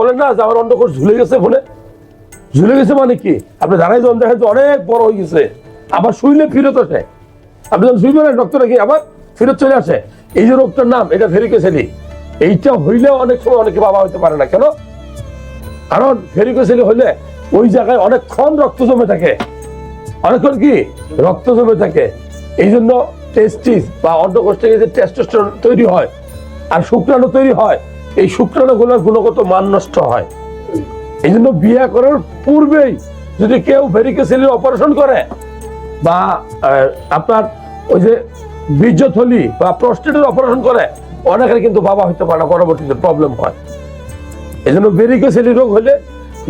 বলেন না যে আমার অন্ডকোষ ঝুলে গেছে ঝুলে গেছে মানে কি? আপনি দেন, দেখেন অনেক বড় হয়ে গেছে। আবার শুইলে ফিরত আসে। আপনি যখন শুইবেন ডক্টর কি? আবার ফিরত চলে আসে। এই যে রোগটার নাম, এটা ভেরিকেসেলি এইটা হইলে অনেক সময় অনেকে বাবা হইতে পারে না, কেন? কারণ ভেরিকেসেলি হইলে ওই জায়গায় অনেকক্ষণ রক্ত জমে থাকে। অনেকক্ষণ কি? রক্ত জমে থাকে। এই জন্য টেস্টিস বা অন্ডকোষ থেকে যে টেস্টোস্টেরন তৈরি হয়, আর শুক্রাণু তৈরি হয় এই শুক্রাণুগুলোর গুণগত মান নষ্ট হয়। এই জন্য বিয়ে করার পূর্বেই যদি কেউ ভেরিকেসেলির অপারেশন করে বা আপনার ওই যে বীর্যথলি বা প্রস্টেটের অপারেশন করে, অনেকের কিন্তু বাবা হইতে পারে পরবর্তীতে প্রবলেম হয়। এই জন্য ভেরিকেসেলি রোগ হলে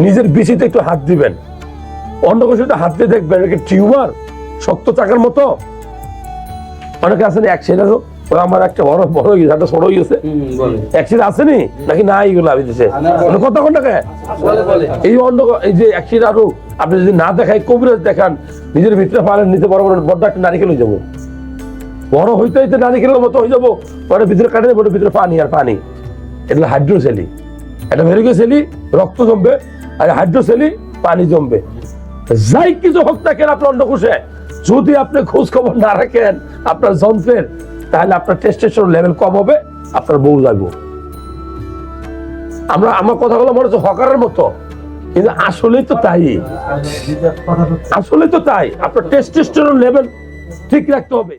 নিজের বিচিতে একটু হাত দিবেন। অন্ডকোষে হাত দিয়ে দেখবেন টিউমার? শক্ত চাকার মতো? অনেকে আছেন এক অ্যাক্সিডেন্ট হোক ওই আমার একটা বড় বড় গেছে একটা ছোট গেছে। অ্যাক্সিডেন্ট আসেনি? নাকি আমি দিছে। কত এই অন্য এই যে অ্যাক্সিডেন্ট রোগ আপনি যদি না কবিরাজ দেখান নিজের ভিতরে পারেন নিচে বড় বড় বড় একটা নারিকেল হয়ে যাব। বড় হইতে হইতে নারিকেলের মতো হয়ে যাব পরে ভিতরে কাটে দেবো ভিতরে পানি আর পানি। এটা হাইড্রোসেলি এটা ভেরিকোসেলি রক্ত জমবে আর হাইড্রোসেলি পানি জমবে। যাই কিছু হোক না কেন আপনার যদি আপনি খোঁজ খবর না রাখেন আপনার যন্ত্রের তাহলে আপনার টেস্টেশন লেভেল কম হবে, আপনার বউ লাগবে। আমরা, আমার কথাগুলো মনে হচ্ছে হকারের মতো, কিন্তু আসলে তো তাই। আসলে তো তাই, আপনার টেস্টেস্টোরের লেভেল ঠিক রাখতে হবে।